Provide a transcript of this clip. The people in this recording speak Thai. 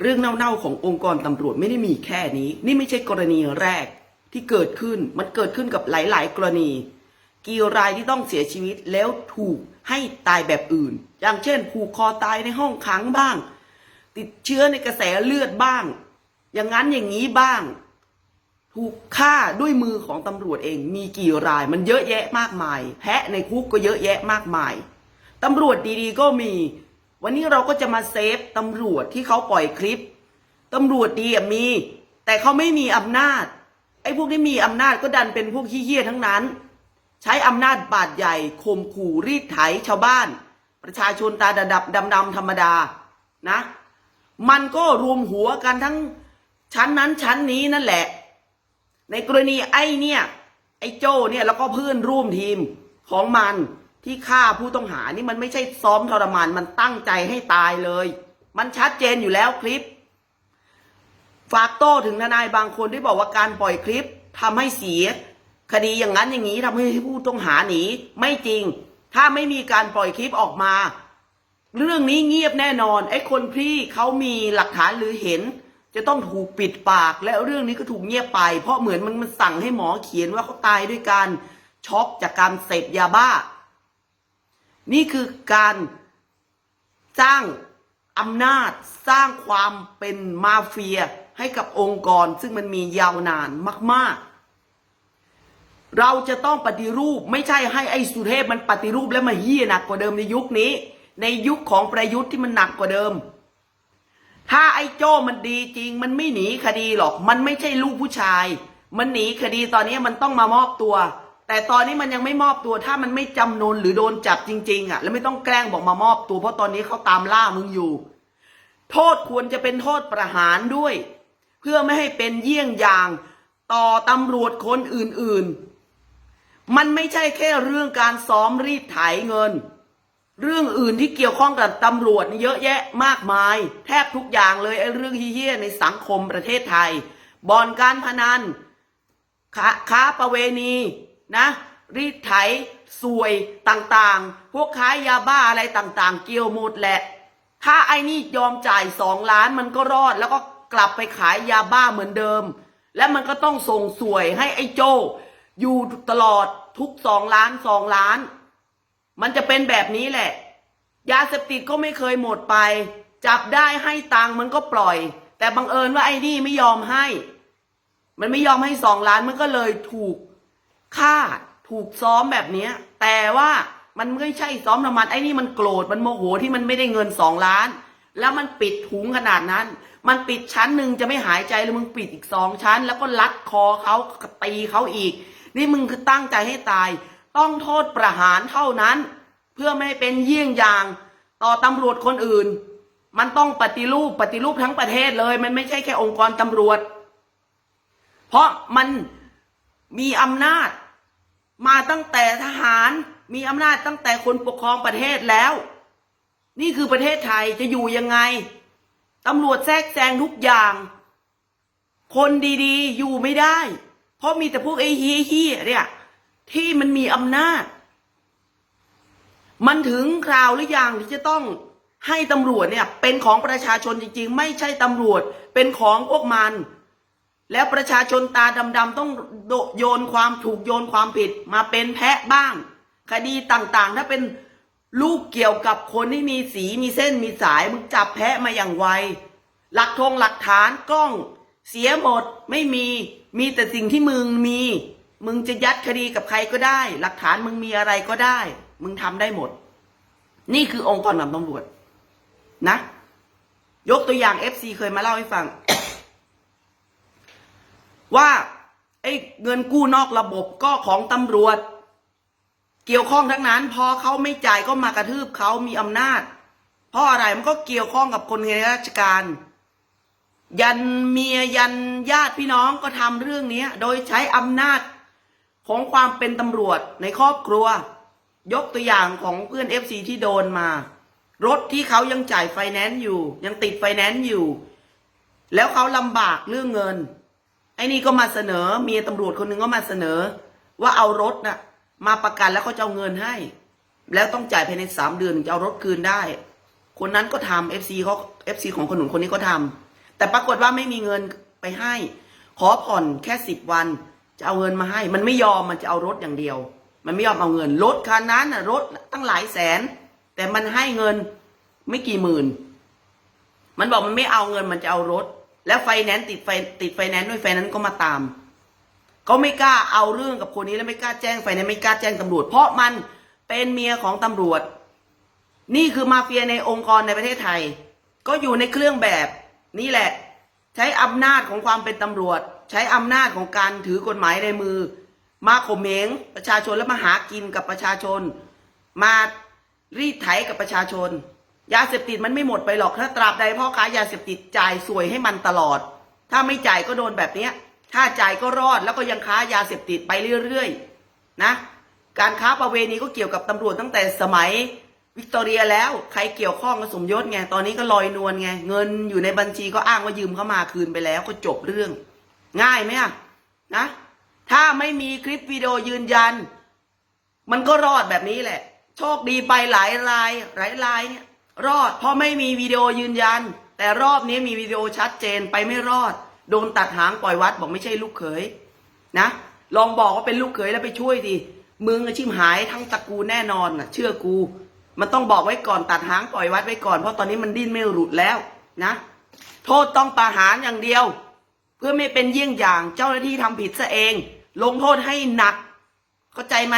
เรื่องเน่าๆขององค์กรตำรวจไม่ได้มีแค่นี้ นี่ไม่ใช่กรณีแรกที่เกิดขึ้นมันเกิดขึ้นกับหลาย ๆ กรณี กี่รายที่ต้องเสียชีวิตแล้วถูกให้ตายแบบอื่น อย่างเช่น ผูกคอตายในห้องขังบ้าง ติดเชื้อในกระแสเลือดบ้าง อย่างนั้นอย่างนี้บ้าง ถูกฆ่าด้วยมือของตำรวจเอง มีกี่รายมันเยอะแยะมากมาย แพะในคุกก็เยอะแยะมากมายตำรวจดีๆ ก็มี วันนี้เราก็จะมาเซฟตำรวจที่เขาปล่อยคลิปตำรวจดีมี แต่เขาไม่มีอำนาจ ไอ้พวกที่มีอำนาจก็ดันเป็นพวกขี้เหี้ยทั้งนั้น ใช้อำนาจบาดใหญ่ข่มขู่รีดไถชาวบ้าน ประชาชนตาดำดำธรรมดานะ มันก็รวมหัวกันทั้งชั้นนั้นชั้นนี้นั่นแหละ ในกรณีไอ้เนี่ย ไอ้โจ้เนี่ยแล้วก็เพื่อนร่วมทีมของมัน ที่ฆ่าผู้ต้องหานี่มันไม่ใช่ซ้อมทรมานมันตั้งใจให้ตายเลย มันชัดเจนอยู่แล้วคลิป ฝากโต้ถึงทนายบางคนที่บอกว่าการปล่อยคลิปทำให้เสีย คดีอย่างนั้นอย่างนี้ทำให้ผู้ต้องหาหนีไม่จริง ถ้าไม่มีการปล่อยคลิปออกมา เรื่องนี้เงียบแน่นอน ไอ้คนที่เขามีหลักฐานหรือเห็น จะต้องถูกปิดปาก และเรื่องนี้ก็ถูกเงียบไป เพราะเหมือนมันมันสั่งให้หมอเขียนว่าเขาตายด้วยการช็อกจากการเสพยาบ้า นี่คือการสร้างอำนาจสร้างความเป็นมาเฟียให้กับองค์กร ซึ่งมันมียาวนานมาก ๆ เราจะต้องปฏิรูปไม่ใช่ให้ไอ้สุเทพมันปฏิรูปแล้วมาเฮี้ยหนักกว่าเดิมในยุคนี้ ในยุคของประยุทธ์ที่มันหนักกว่าเดิม ถ้าไอ้โจ้มันดีจริง มันไม่หนีคดีหรอก มันไม่ใช่ลูกผู้ชาย มันหนีคดีตอนนี้มันต้องมามอบตัว แต่ตอนนี้มันยังไม่มอบตัวถ้ามันไม่จำนนหรือโดนจับจริง ๆ อะ แล้วไม่ต้องแกล้งบอกมามอบตัวเพราะตอนนี้เขาตามล่ามึงอยู่ โทษควรจะเป็นโทษประหารด้วย เพื่อไม่ให้เป็นเยี่ยงอย่างต่อตำรวจคนอื่นๆ มันไม่ใช่แค่เรื่องการซ้อมรีดไถเงิน เรื่องอื่นที่เกี่ยวข้องกับตำรวจเยอะแยะมากมาย แทบทุกอย่างเลยไอ้เรื่องเฮี้ยในสังคมประเทศไทยบ่อนการพนันค้าประเวณี นะ รีดไถสวยต่างๆ พวกค้ายาบ้าอะไรต่างๆ เกี่ยวหมดแหละ ถ้าไอ้นี่ยอมจ่ายสองล้านมันก็รอดแล้วก็กลับไปขายยาบ้าเหมือนเดิม และมันก็ต้องส่งสวยให้ไอ้โจ อยู่ตลอดทุกสองล้านสองล้าน มันจะเป็นแบบนี้แหละ ยาเสพติดก็ไม่เคยหมดไป จับได้ให้ตังมันก็ปล่อย แต่บังเอิญว่าไอ้นี่ไม่ยอมให้ มันไม่ยอมให้สองล้านมันก็เลยถูก ฆ่าถูกซ้อมแบบเนี้ย แต่ว่ามันไม่ใช่ซ้อมน้ำมันไอ้นี่มันโกรธมันโมโหที่มันไม่ได้เงินสองล้าน แล้วมันปิดถุงขนาดนั้น มันปิดชั้นหนึ่งจะไม่หายใจแล้วมึงปิดอีกสองชั้น แล้วก็ลัดคอเขาตีเขาอีก นี่มึงคือตั้งใจให้ตาย ต้องโทษประหารเท่านั้น เพื่อไม่ให้เป็นเยี่ยงอย่างต่อตำรวจคนอื่น มันต้องปฏิรูปปฏิรูปทั้งประเทศเลย มันไม่ใช่แค่องค์กรตำรวจ เพราะมัน มีอำนาจ มาตั้งแต่ทหาร มีอำนาจตั้งแต่คนปกครองประเทศแล้ว นี่คือประเทศไทยจะอยู่ยังไงตำรวจแทรกแซงทุกอย่าง คนดีๆ อยู่ไม่ได้ เพราะมีแต่พวกไอ้เฮี้ยเนี่ย ที่มันมีอำนาจ มันถึงคราวหรือยังที่จะต้องให้ตำรวจเนี่ย เป็นของประชาชนจริง ๆ ไม่ใช่ตำรวจเป็นของพวกมัน แล้วประชาชนตาดำๆต้องโยนความถูกโยนความผิดมาเป็นแพะบ้าง คดีต่างๆ ถ้าเป็นลูกเกี่ยวกับคนที่มีสีมีเส้นมีสายมึงจับแพะมาอย่างไว หลักทงหลักฐานกล้อง เสียหมดไม่มีมีแต่สิ่งที่มึงมี มึงจะยัดคดีกับใครก็ได้ หลักฐานมึงมีอะไรก็ได้ มึงทำได้หมด นี่คือองค์กรนำตำรวจนะ ยกตัวอย่าง FC เคยมาเล่าให้ฟัง ว่าไอ้เงินกู้นอกระบบก็ของตำรวจ เกี่ยวข้องทั้งนั้น พอเขาไม่จ่ายก็มากระทืบเขามีอำนาจ เพราะอะไรมันก็เกี่ยวข้องกับคนในราชการ ยันเมียยันญาติพี่น้องก็ทำเรื่องนี้โดยใช้อำนาจของความเป็นตำรวจในครอบครัว ยกตัวอย่างของเพื่อนเอฟซีที่โดนมา รถที่เขายังจ่ายไฟแนนซ์อยู่ ยังติดไฟแนนซ์อยู่ แล้วเขาลำบากเรื่องเงิน ไอ้นี่ก็มาเสนอเมียตำรวจคนหนึ่งก็มาเสนอ ว่าเอารถน่ะ มาประกันแล้วเขาจะเอาเงินให้ แล้วต้องจ่ายภายในสามเดือนถึงจะเอารถคืนได้ คนนั้นก็ทำเอฟซีเขาเอฟซีของคนหนุนคนนี้ก็ทำแต่ปรากฏว่าไม่มีเงินไปให้ ขอผ่อนแค่สิบวัน จะเอาเงินมาให้ มันไม่ยอมมันจะเอารถอย่างเดียว มันไม่ยอมเอาเงินรถคันนั้นน่ะรถตั้งหลายแสน แต่มันให้เงินไม่กี่หมื่น มันบอกมันไม่เอาเงินมันจะเอารถ แล้วไฟแนนซ์ติดไฟติดไฟแนนซ์ด้วยไฟแนนซ์ก็มาตามเขาไม่กล้าเอาเรื่องกับคนนี้แล้วไม่กล้าแจ้งไฟแนนซ์ไม่กล้าแจ้งตำรวจ เพราะมันเป็นเมียของตำรวจ นี่คือมาเฟียในองค์กรในประเทศไทย ก็อยู่ในเครื่องแบบนี่แหละ ใช้อำนาจของความเป็นตำรวจ ใช้อำนาจของการถือกฎหมายในมือ มาข่มเหงประชาชนแล้วมาหากินกับประชาชน มารีดไถกับประชาชน ยาเสพติดมันไม่หมดไปหรอกถ้าตราบใดพ่อค้ายาเสพติดจ่ายสวยให้มันตลอด ถ้าไม่จ่ายก็โดนแบบเนี้ย ถ้าจ่ายก็รอดแล้วก็ยังค้ายาเสพติดไปเรื่อยๆนะ การค้าประเวณีก็เกี่ยวกับตำรวจตั้งแต่สมัยวิกตอเรียแล้วใครเกี่ยวข้องกับสมยศไงตอนนี้ก็ลอยนวลไงเงินอยู่ในบัญชีก็อ้างว่ายืมเข้ามาคืนไปแล้วก็จบเรื่อง ง่ายไหมอะนะ ถ้าไม่มีคลิปวิดีโอยืนยัน มันก็รอดแบบนี้แหละ โชคดีไปหลายรายหลายรายเนี่ย รอดเพราะไม่มีวิดีโอยืนยัน แต่รอบนี้มีวิดีโอชัดเจนไปไม่รอด โดนตัดหางปล่อยวัดบอกไม่ใช่ลูกเขยนะ ลองบอกว่าเป็นลูกเขยแล้วไปช่วยดิมึงอาชิมหายทั้งตระกูลแน่นอนนะเชื่อกู มันต้องบอกไว้ก่อนตัดหางปล่อยวัดไว้ก่อนเพราะตอนนี้มันดิ้นไม่หลุดแล้วนะ โทษต้องประหารอย่างเดียว เพื่อไม่เป็นเยี่ยงอย่างเจ้าหน้าที่ทำผิดซะเอง ลงโทษให้หนัก เข้าใจไหม